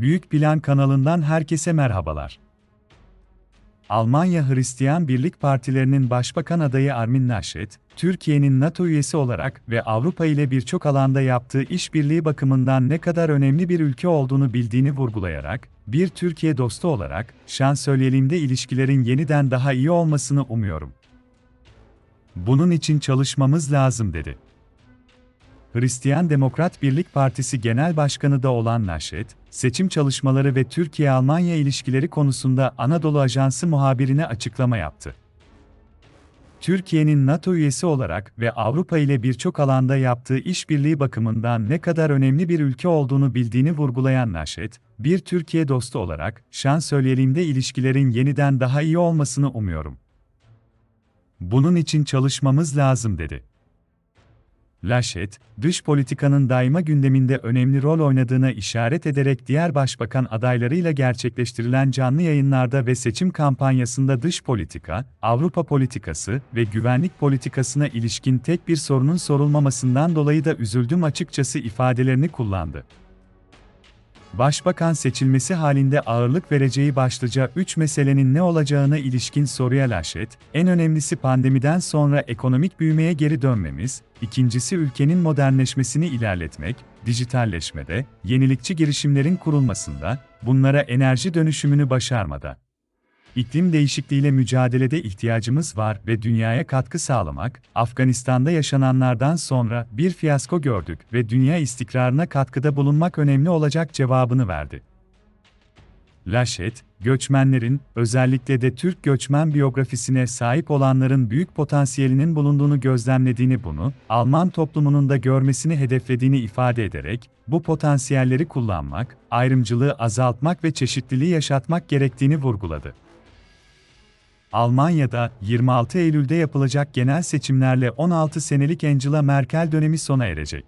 Büyük Plan kanalından herkese merhabalar. Almanya Hristiyan Birlik Partilerinin Başbakan adayı Armin Laschet, Türkiye'nin NATO üyesi olarak ve Avrupa ile birçok alanda yaptığı işbirliği bakımından ne kadar önemli bir ülke olduğunu bildiğini vurgulayarak, bir Türkiye dostu olarak, şansölyeliğimde ilişkilerin yeniden daha iyi olmasını umuyorum. Bunun için çalışmamız lazım dedi. Hristiyan Demokrat Birlik Partisi Genel Başkanı da olan Naşet, seçim çalışmaları ve Türkiye-Almanya ilişkileri konusunda Anadolu Ajansı muhabirine açıklama yaptı. Türkiye'nin NATO üyesi olarak ve Avrupa ile birçok alanda yaptığı işbirliği bakımından ne kadar önemli bir ülke olduğunu bildiğini vurgulayan Naşet, bir Türkiye dostu olarak şansölyeliğimde ilişkilerin yeniden daha iyi olmasını umuyorum. Bunun için çalışmamız lazım dedi. Laschet, dış politikanın daima gündeminde önemli rol oynadığına işaret ederek diğer başbakan adaylarıyla gerçekleştirilen canlı yayınlarda ve seçim kampanyasında dış politika, Avrupa politikası ve güvenlik politikasına ilişkin tek bir sorunun sorulmamasından dolayı da üzüldüm açıkçası ifadelerini kullandı. Başbakan seçilmesi halinde ağırlık vereceği başlıca üç meselenin ne olacağına ilişkin soruya Laschet, en önemlisi pandemiden sonra ekonomik büyümeye geri dönmemiz, ikincisi ülkenin modernleşmesini ilerletmek, dijitalleşmede, yenilikçi girişimlerin kurulmasında, bunlara enerji dönüşümünü başarmada. İklim değişikliğiyle mücadelede ihtiyacımız var ve dünyaya katkı sağlamak, Afganistan'da yaşananlardan sonra bir fiyasko gördük ve dünya istikrarına katkıda bulunmak önemli olacak cevabını verdi. Laschet, göçmenlerin, özellikle de Türk göçmen biyografisine sahip olanların büyük potansiyelinin bulunduğunu gözlemlediğini bunu, Alman toplumunun da görmesini hedeflediğini ifade ederek, bu potansiyelleri kullanmak, ayrımcılığı azaltmak ve çeşitliliği yaşatmak gerektiğini vurguladı. Almanya'da 26 Eylül'de yapılacak genel seçimlerle 16 senelik Angela Merkel dönemi sona erecek.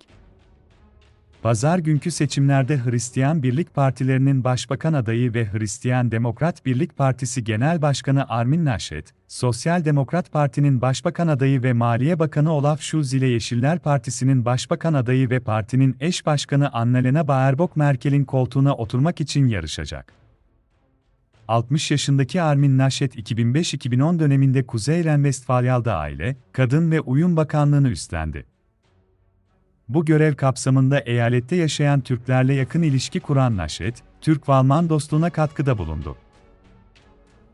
Pazar günkü seçimlerde Hristiyan Birlik Partilerinin başbakan adayı ve Hristiyan Demokrat Birlik Partisi Genel Başkanı Armin Laschet, Sosyal Demokrat Parti'nin başbakan adayı ve Maliye Bakanı Olaf Scholz ile Yeşiller Partisi'nin başbakan adayı ve partinin eş başkanı Annalena Baerbock Merkel'in koltuğuna oturmak için yarışacak. 60 yaşındaki Armin Laschet 2005-2010 döneminde Kuzey Ren-Vestfalya'da Aile, Kadın ve Uyum Bakanlığını üstlendi. Bu görev kapsamında eyalette yaşayan Türklerle yakın ilişki kuran Laschet, Türk-Alman dostluğuna katkıda bulundu.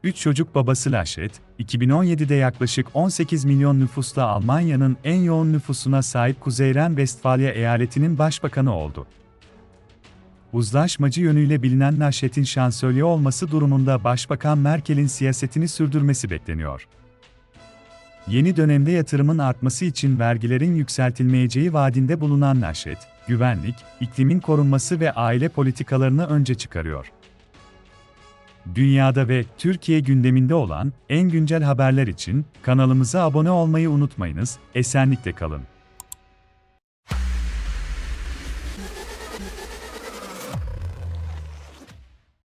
Üç çocuk babası Laschet, 2017'de yaklaşık 18 milyon nüfusla Almanya'nın en yoğun nüfusuna sahip Kuzey Ren-Vestfalya eyaletinin başbakanı oldu uzlaşmacı yönüyle bilinen Naşet'in şansölye olması durumunda Başbakan Merkel'in siyasetini sürdürmesi bekleniyor. Yeni dönemde yatırımın artması için vergilerin yükseltilmeyeceği vaadinde bulunan Naşet, güvenlik, iklimin korunması ve aile politikalarını önce çıkarıyor. Dünyada ve Türkiye gündeminde olan en güncel haberler için kanalımıza abone olmayı unutmayınız, esenlikle kalın.